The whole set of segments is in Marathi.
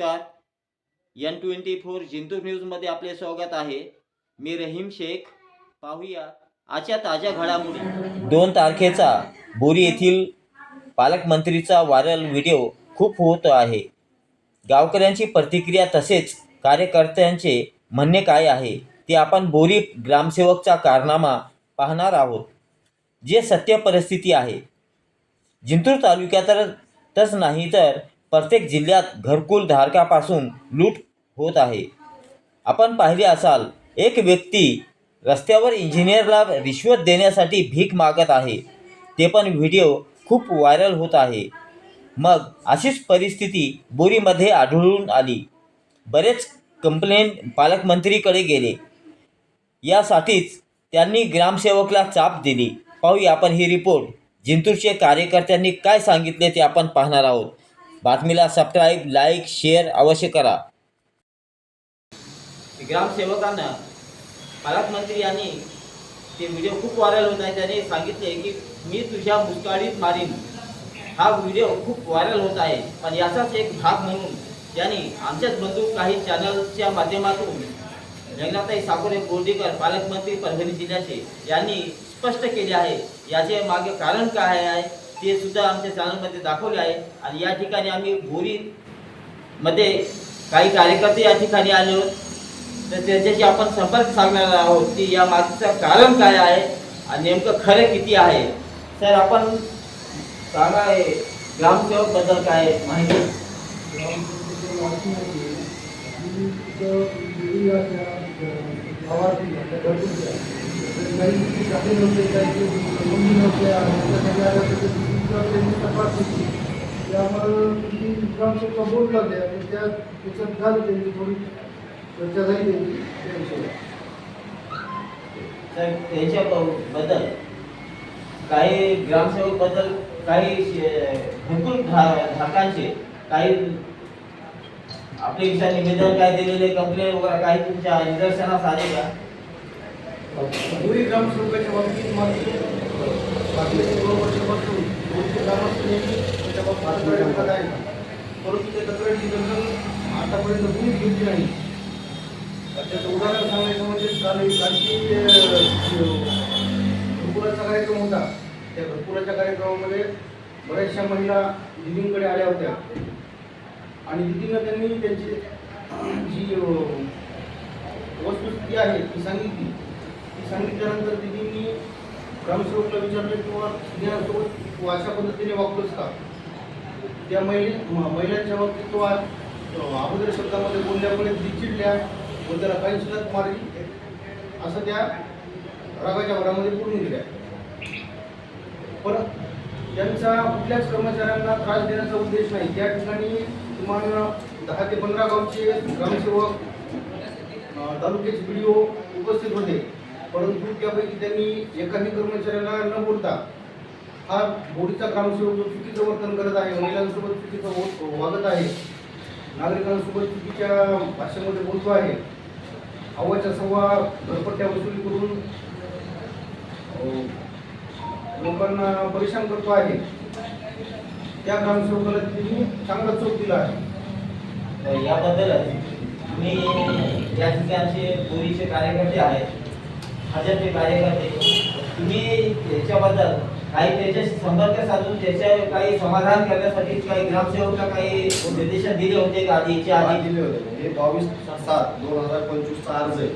नमस्कार. एन ट्वेंटी फोर जिंतूर न्यूजमध्ये आपले स्वागत आहे. मी रहीम शेख. पाहूया आजच्या ताज्या घडामोडी. दोन तारखेचा बोरी येथील पालकमंत्रीचा व्हायरल व्हिडिओ खूप होत आहे. गावकऱ्यांची प्रतिक्रिया तसेच कार्यकर्त्यांचे म्हणणे काय आहे ते आपण बोरी ग्रामसेवकचा कारनामा पाहणार आहोत. जे सत्य परिस्थिती आहे. जिंतूर तालुक्यातच नाही तर प्रत्येक जिल्ह्यात घरकुल धारकापासून लूट होत आहे. आपण पाहिले असाल एक व्यक्ती रस्त्यावर इंजिनियरला रिश्वत देण्यासाठी भीक मागत आहे. ते पण व्हिडिओ खूप व्हायरल होत आहे. मग अशीच परिस्थिती बोरीमध्ये आढळून आली. बरेच कंप्लेंट पालकमंत्रीकडे गेले. यासाठीच त्यांनी ग्रामसेवकला चाप दिली. पाहूया आपण ही रिपोर्ट. जिंतूरचे कार्यकर्त्यांनी काय सांगितले ते आपण पाहणार आहोत. बातमीला सबस्क्राईब लाईक शेअर अवश्य करा. ग्रामसेवकांना पालकमंत्री यांनी ते व्हिडिओ खूप व्हायरल होत आहे. त्याने सांगितले की मी तुझ्या मुस्काळीत मारीन. हा व्हिडिओ खूप व्हायरल होत आहे. पण याचाच एक भाग म्हणून त्यांनी आमच्याच बंधू काही चॅनलच्या माध्यमातून जगनाताई साकोरे बोर्डीकर पालकमंत्री परभणी जिल्ह्याचे यांनी स्पष्ट केले आहे. याचे मागे कारण काय आहे? ते सुद्धा आमच्या चॅनलमध्ये दाखवले आहे. आणि या ठिकाणी आम्ही भोरीमध्ये काही कार्यकर्ते या ठिकाणी आले आहोत तर त्याच्याशी आपण संपर्क साधणार आहोत की या मागचं कारण काय आहे आणि नेमकं खरं किती आहे. सर आपण सांगा आहे ग्रामसेवकबद्दल काय माहिती? त्यामुळे ग्रामसेवका बोलू आणि त्या त्याच्यात झाली त्यांची थोडी चर्चा झाली त्यांची बद्दल काही ग्रामसेवकबद्दल काही भरपूर धाकांचे काही आपले निवेदन काय दिलेले कंप्लेंट वगैरे काही तुमच्या निदर्शनास आले का? पुरी ग्रामसेवकाच्या बाबतीत मात्र बाकीचे दोन वर्षापासून दोनशे ग्रामस्थ नेहमी त्याच्या बाबतीत तक्रारी परंतु त्या तक्रारीची दखल आतापर्यंत कुणीच घेतली नाही. तर त्याचं उदाहरण सांगायचं म्हणजे काल कालची घरकुलाचा कार्यक्रम होता. त्या घरकुलाच्या कार्यक्रमामध्ये बऱ्याचशा महिला दिदींकडे आल्या होत्या. आणि दिदींना त्यांनी त्यांची जी वस्तुस्थिती आहे ती सांगितली. सांगितल्यानंतर दिदींनी ग्रामसेवकला विचारले किंवा स्त्रियांसोबत तू अशा पद्धतीने वागतोस का? त्या महिले म- महिलांच्या बाबतीत तो आज अगोदर शब्दामध्ये बोलल्यामुळे दिचिडल्या चिडल्या व त्याला काही सुद्धा मारली असं त्या रागाच्या भरामध्ये पुरून गेल्या. परत त्यांचा कुठल्याच कर्मचाऱ्यांना त्रास देण्याचा उद्देश नाही. त्या ठिकाणी तुम्हाला दहा ते पंधरा गावचे ग्रामसेवक अं, तालुक्याचे व्हिडिओ उपस्थित होते. परंतु त्यापैकी त्यांनी एकाही कर्मचाऱ्याला न बोलता हा बोडीचा काम जो चुकीचं वर्तन करत आहे महिलांसोबत चुकीचं वागत आहे नागरिकांसोबत चुकीच्या भाषेमध्ये बोलतो आहे अव्वाच्या सव्वा घरपट्ट्या वसुली करून लोकांना परेशान करतो आहे. त्या ग्रामसेवकाला त्यांनी चांगला चोख दिला आहे. याबद्दलच मी तुम्ही या ठिकाणचे पोलीसचे कार्यकर्ते आहेत. भाजपचे कार्यकर्ते. तुम्ही त्याच्याबद्दल काही त्याच्याशी संपर्क साधून त्याच्या काही समाधान करण्यासाठी काही ग्रामसेवकला काही निर्देशन दिले होते का आधी याच्या आधी? दिले होते. हे बावीस सात दोन हजार पंचवीसचा अर्ज आहे.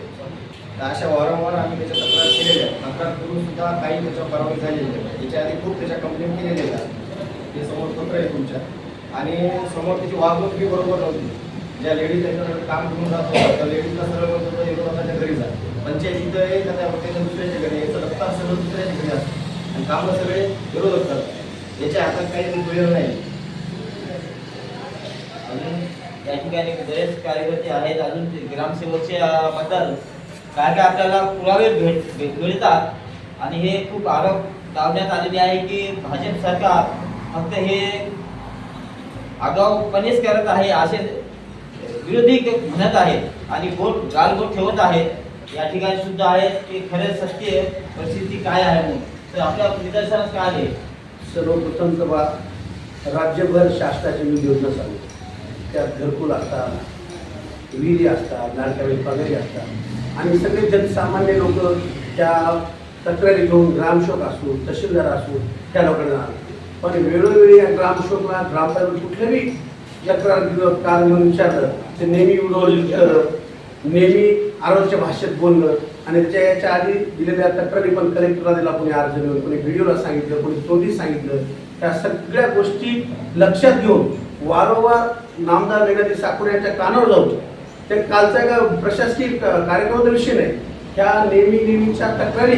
तर अशा वारंवार आम्ही त्याच्या तक्रार केलेल्या तक्रार करून सुद्धा काही त्याच्या परवानगी झालेली आहे याच्या आधी खूप त्याच्या कंप्लेंट केलेल्या आहेत. हे समोर पत्र आहे तुमच्या. आणि समोर त्याची वागणूक बी बरोबर नव्हती. ज्या लेडीज त्याच्याकडे काम करून जात होत्या त्या लेडीजला सरळ म्हणत होतं एकोणाच्या घरी जाते पंचायत इथं आहे दुसऱ्या ठिकाणी त्याच्या याचं रक्तार सगळं दुसऱ्या ठिकाणी असतं. आणि कामं सगळे विरोधक करतात. याच्या हातात काही वेळ नाही. अजून या ठिकाणी बरेच कार्यकर्ते आहेत. अजून ते ग्रामसेवकच्या बद्दल काय काय आपल्याला पुरावे भेट भेट- मिळतात. आणि हे खूप आरोप लावण्यात आलेले आहे की भाजप सरकार फक्त हे आगाऊपणेच करत आहे असे विरोधी म्हणत आहेत. आणि बोट गालबोट ठेवत आहेत. या ठिकाणी सुद्धा आहे की खरे सत्य परिस्थिती काय आहे म्हणून. तर आपल्या निदर्शनास काय आले सर्वप्रथम सभा राज्यभर शासनाची मी योजना चालू त्यात घरकुल असतात विहिरी असतात लाडक्या पगारी असतात. आणि सगळे जनसामान्य लोक त्या तक्रारी घेऊन ग्रामसेवक असू तहसीलदार असू त्या लोकांना पण वेळोवेळी या ग्रामसेवकला ग्रामपंचायत कुठल्याही तक्रार काल कारण म्हणून विचारलं ते नेहमी उडवली नेहमी आरोच्या भाषेत बोलणं आणि त्याच्या याच्या आधी दिलेल्या तक्रारी पण कलेक्टरला दिला कोणी अर्ज देऊन कोणी व्हिडिओला सांगितलं कोणी तोंडी सांगितलं. त्या सगळ्या गोष्टी लक्षात घेऊन वारंवार नामदार मेघाजी साकुरे यांच्या कानावर जाऊन ते कालचा एका प्रशासकीय क- कार्यक्रमाचा विषय नाही त्या नेहमी नेहमीच्या तक्रारी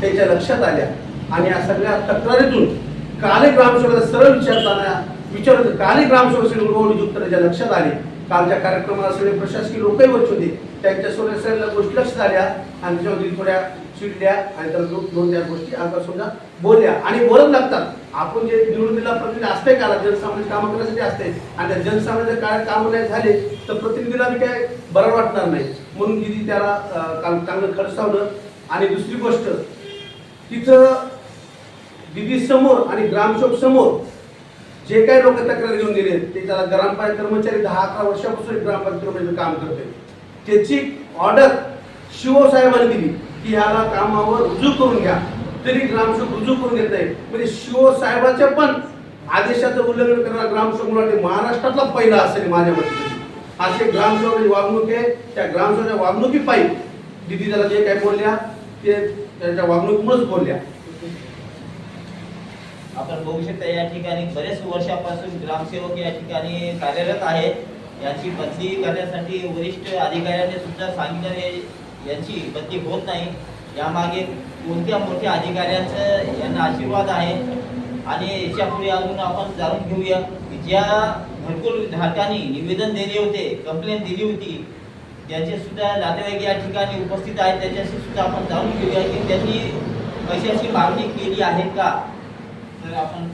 त्याच्या लक्षात आल्या. आणि या सगळ्या तक्रारीतून काले ग्रामसेवकाचा सरळ विचारताना विचारत काले ग्रामसेवक श्री उत्तर त्याच्या लक्षात आले. कालच्या कार्यक्रमाला सगळे प्रशासकीय लोकही वरच होते. त्यांच्या सगळ्या सगळ्या गोष्टी लक्षात आल्या आणि त्याच्यावरती थोड्या चिडल्या आणि त्याला दोन दोन त्या गोष्टी आता समजा बोलल्या. आणि बोलत लागतात. आपण जे निवडणुकीला प्रतिनिधी असते का जनसामान्य कामं करण्यासाठी असते आणि त्या जनसामान्य काय कामं नाही झाले तर प्रतिनिधीला बी काय बरं वाटणार नाही. म्हणून दिदी त्याला चांगलं खडसावलं आणि दुसरी गोष्ट तिथं दिदी समोर आणि ग्रामसेवक समोर जे काही लोक तक्रार घेऊन गेले ते त्याला ग्रामपंचायत कर्मचारी दहा अकरा वर्षापासून ग्रामपंचायत कर्मचारी काम करते त्याची ऑर्डर शिवसाहेबांनी दिली की याला कामावर रुजू करून घ्या. तरी ग्रामसेवक रुजू करून घेत नाही म्हणजे शिवसाहेबाच्या पण आदेशाचं उल्लंघन करणारा ग्रामसेवक म्हणून महाराष्ट्रातला पहिला असेल माझ्या मते. असे ग्रामसेवकाची वागणूक आहे. त्या ग्रामसेवकाच्या वागणुकी पाहिजे दिदी त्याला जे काही बोलल्या ते त्याच्या वागणुकीमुळेच बोलल्या. आपण बघू शकता या ठिकाणी बरेच वर्षापासून ग्रामसेवक या ठिकाणी कार्यरत आहेत. याची बदली करण्यासाठी वरिष्ठ अधिकाऱ्यांनी सुद्धा सांगितलं यांची बदली होत नाही. यामागे कोणत्या मोठ्या अधिकाऱ्यांचं यांना आशीर्वाद आहे? आणि याच्यापुढे अजून आपण जाणून घेऊया की ज्या घरकुल धारकांनी निवेदन दिले होते कंप्लेंट दिली होती त्याचे सुद्धा नातेवाईक या ठिकाणी उपस्थित आहेत. त्याच्याशी सुद्धा आपण जाणून घेऊया की त्यांनी पैशाची मागणी केली आहे का? तर आपण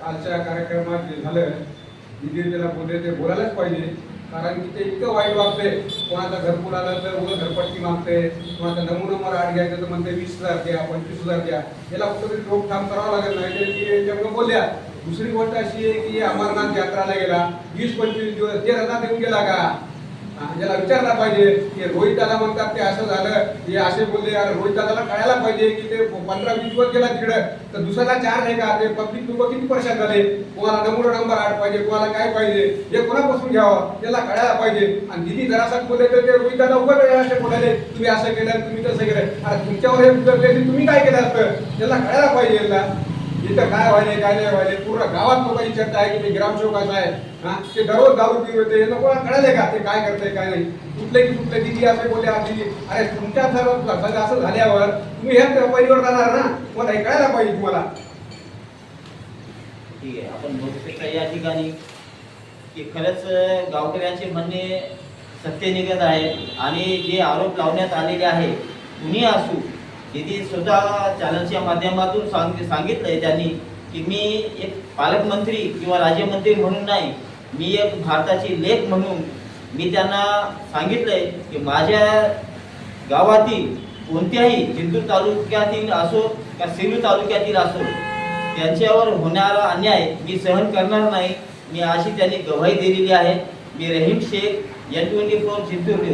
कालच्या कार्यक्रमात जे झालं दिदी त्याला बोलले ते बोलायलाच पाहिजे. कारण की ते इतकं वाईट वागते कोणाचा घरपूर आला तर उगं घरपट्टी मागते कोणाचा नऊ नंबर आठ घ्यायचं तर म्हणते वीस हजार द्या पंचवीस हजार द्या. याला कुठंतरी रोखठाम करावं लागेल नाही तर की त्यामुळे बोलल्या. दुसरी गोष्ट अशी आहे की अमरनाथ यात्राला गेला. वीस पंचवीस दिवस ते रजा देऊन गेला का? याला विचारला पाहिजे की रोहित दादा म्हणतात ते असं झालं हे असे बोलले यार रोहित दादाला कळायला पाहिजे की ते पंधरा वीस वर गेला तिकडं तर दुसऱ्याला चार नाही का ते पब्लिक लोक किती परेशान झाले? कोणाला नमुना नंबर आठ पाहिजे कोणाला काय पाहिजे? हे कोणापासून घ्यावं? त्याला कळायला पाहिजे. आणि दिदी जरासा बोलले तर ते रोहित दादा उभं असे बोलायले तुम्ही असं केलं तुम्ही तसं केलं. अरे तुमच्यावर हे उतरले तुम्ही काय केलं असतं? त्याला कळायला पाहिजे इथं काय व्हायले काय नाही व्हायले पूर्ण गावात लोकांची चर्चा आहे की ते ग्रामसेवकाचा आहे. हा ते दररोज दारू पिऊ होते लोकांना कोणाला कळाले का ते काय करते काय नाही? कुठले की कुठले दिदी असे बोलले आधी अरे तुमच्या सर्व असं झाल्यावर तुम्ही ह्या पहिलीवर जाणार ना? मला हे कळायला पाहिजे तुम्हाला. ठीक आहे आपण बघू शकता या ठिकाणी की खरंच गावकऱ्यांचे म्हणणे सत्य निघत आहे आणि जे आरोप लावण्यात आलेले आहे कुणी असू तिथे स्वतः चॅनलच्या माध्यमातून सांग सांगितलंय त्यांनी की मी एक पालकमंत्री किंवा राज्यमंत्री म्हणून नाही मी एक भारताची लेख म्हणून मी त्यांना सांगितलंय की माझ्या गावातील कोणत्याही जिंतूर तालुक्यातील असो का सिरू तालुक्यातील असो त्यांच्यावर होणारा अन्याय मी सहन करणार नाही. मी अशी त्यांनी गवाही दिलेली आहे. मी Rahim Shaikh N twenty four Jintur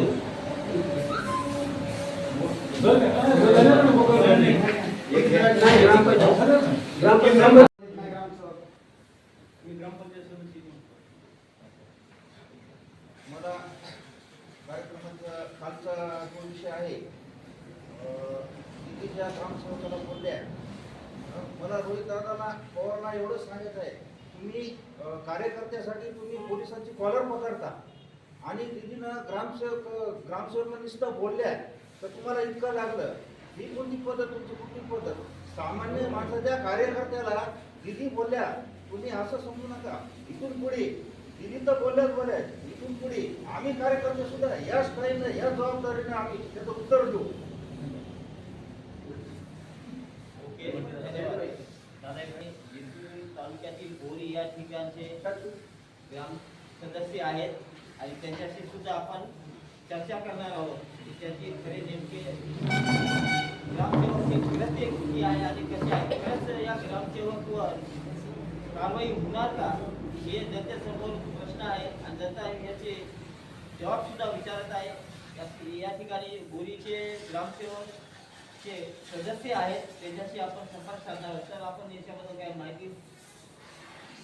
मला कार्यक्रमाचा खालचा जो विषय आहे तिथे ज्या ग्रामसेवकाला बोलल्या मला रोहित दादाला पवारला एवढंच सांगायचं आहे तुम्ही कार्यकर्त्यासाठी तुम्ही पोलिसांची कॉलर पकडता. आणि दिदीनं ग्रामसेवक ग्रामसेवक नुसतं बोलल्या. तर तुम्हाला इतकं लागलं. ही कोणती पद्धत? तुमची कुठली पद्धत? सामान्य माणसाच्या कार्यकर्त्याला दिदी बोलल्या तुम्ही असं समजू नका. इथून पुढे दिदी तर बोलल्याच बोलल्या. इथून पुढे आम्ही कार्यकर्ते सुद्धा या स्टाईलनं या जबाबदारीने आम्ही त्याचं उत्तर देऊ. तालुक्यातील बोरी या ठिकाणचे ग्राम सदस्य आहेत आणि त्यांच्याशी सुद्धा आपण चर्चा करणार आहोत. त्यांची खरे ग्रामसेवकची खरंच ते किती आहे आणि कसे आहे खरंच या ग्रामसेवकवर कारवाई का? हे जनतेसमोर प्रश्न जनता याचे जबाब सुद्धा विचारत आहे. या- या ठिकाणी बोरीचे ग्रामसेवक चे सदस्य आहेत, त्यांच्याशी आपण संपर्क साधणार आहोत. आपण याच्याबद्दल काय माहिती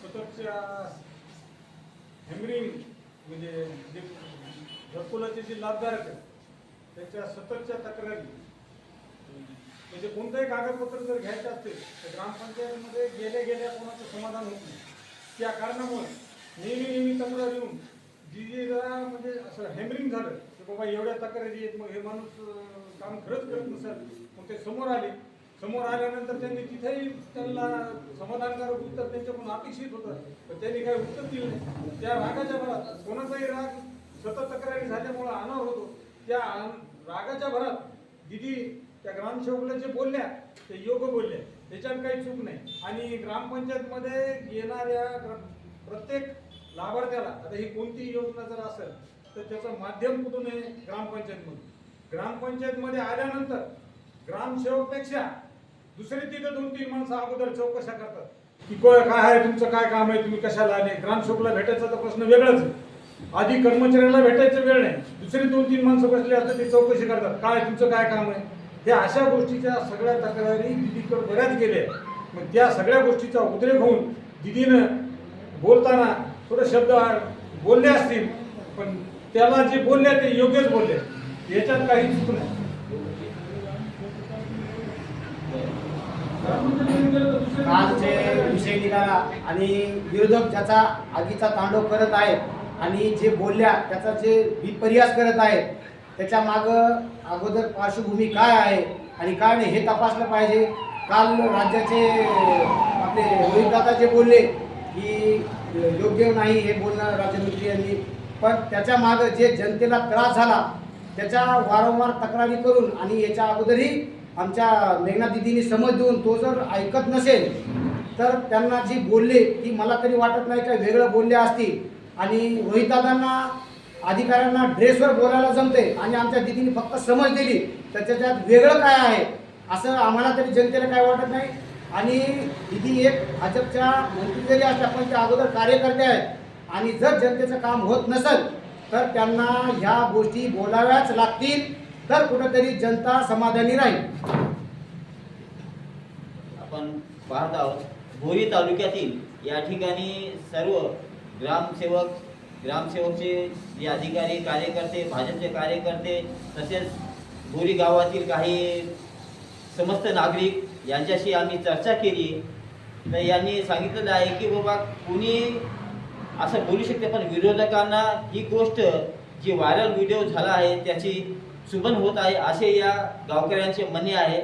सततच्या हेमरिंग म्हणजे जे घरकुलाचे जे लाभधारक आहेत त्याच्या सततच्या तक्रारी. म्हणजे कोणतंही कागदपत्र जर घ्यायचं असेल तर ग्रामपंचायतीमध्ये गेल्या गेल्या कोणाचं समाधान होत नाही. त्या कारणामुळे नेहमी नेहमी तक्रार येऊन जी जी जरा म्हणजे असं हॅमरिंग झालं की बाबा एवढ्या तक्रारी आहेत मग हे माणूस काम खरंच करत नसेल मग ते समोर आले. समोर आल्यानंतर त्यांनी तिथेही त्यांना समाधानकारक उत्तर त्यांच्याकडून अपेक्षित होतं पण त्यांनी काही उत्तर दिलं नाही. त्या रागाच्या भरात कोणाचाही राग सतत तक्रारी झाल्यामुळं अनावर होतो. त्या रागाच्या भरात दिदी त्या ग्रामसेवकला जे बोलल्या ते योग्य बोलले त्याच्यात काही चूक नाही. आणि ग्रामपंचायतमध्ये येणाऱ्या ग्र- प्रत्येक लाभार्थ्याला आता ही कोणतीही योजना जर असेल तर त्याचं माध्यम कुठून आहे? ग्रामपंचायतमधून. ग्रामपंचायतमध्ये आल्यानंतर ग्रामसेवकपेक्षा दुसरी तिथं दोन तीन माणसं अगोदर चौकशा करतात. की काय आहे? तुमचं काय काम आहे? तुम्ही कशाला आले? ग्रामसेवकला भेटायचा तर प्रश्न वेगळाच आहे. आधी कर्मचाऱ्यांना भेटायचं वेळ नाही. दुसरी दोन तीन माणसं बसले असतात ते चौकशी करतात. काय तुमचं काय काम आहे? हे अशा गोष्टीच्या सगळ्या तक्रारी दिदीकडे बऱ्याच गेल्या. मग त्या सगळ्या गोष्टीचा उद्रेक होऊन दिदीनं बोलताना थोडे शब्द बोलले असतील पण त्याला जे बोलले ते योग्यच बोलले. याच्यात काही चूक नाही. काल विषय निघाला आणि विरोधक ज्याचा आगीचा तांडव करत आहेत आणि जे बोलल्या त्याचा जे विपर्यास करत आहेत त्याच्या मागं अगोदर पार्श्वभूमी काय आहे आणि काय नाही हे तपासलं पाहिजे. काल राज्याचे आपले रोहितदादा जे बोलले की योग्य नाही हे बोलणं राज्यमंत्री यांनी पण त्याच्या मागं जे जनतेला त्रास झाला त्याच्या वारंवार तक्रारी करून आणि याच्या अगोदरही आमच्या मेघना समज देऊन तो जर ऐकत नसेल तर त्यांना जी बोलले ती मला तरी वाटत नाही काय वेगळं बोलले असतील. आणि रोहितदादांना अधिकाऱ्यांना ड्रेसवर बोलायला जमते आणि आमच्या दिदीने फक्त समज दिली तर त्याच्यात वेगळं काय आहे? असं आम्हाला तरी जनतेला काय वाटत नाही. आणि दिदी एक भाजपच्या मंत्री जरी असल्या पण त्या अगोदर कार्यकर्ते आहेत. आणि जर जनतेचं काम होत नसेल तर त्यांना ह्या गोष्टी बोलाव्याच लागतील तर कुठंतरी जनता समाधानी राहील. आपण पाहत आहोत बोरी तालुक्यातील या ठिकाणी सर्व ग्रामसेवक ग्रामसेवकचे जे अधिकारी कार्यकर्ते भाजपचे कार्यकर्ते तसेच बोरी गावातील काही समस्त नागरिक यांच्याशी आम्ही चर्चा केली. तर यांनी सांगितलेलं आहे की बाबा कुणी असं बोलू शकते पण विरोधकांना ही गोष्ट जी व्हायरल व्हिडिओ झाला आहे त्याची चुबन होत आहे असे या गावकऱ्यांचे म्हणणे आहे.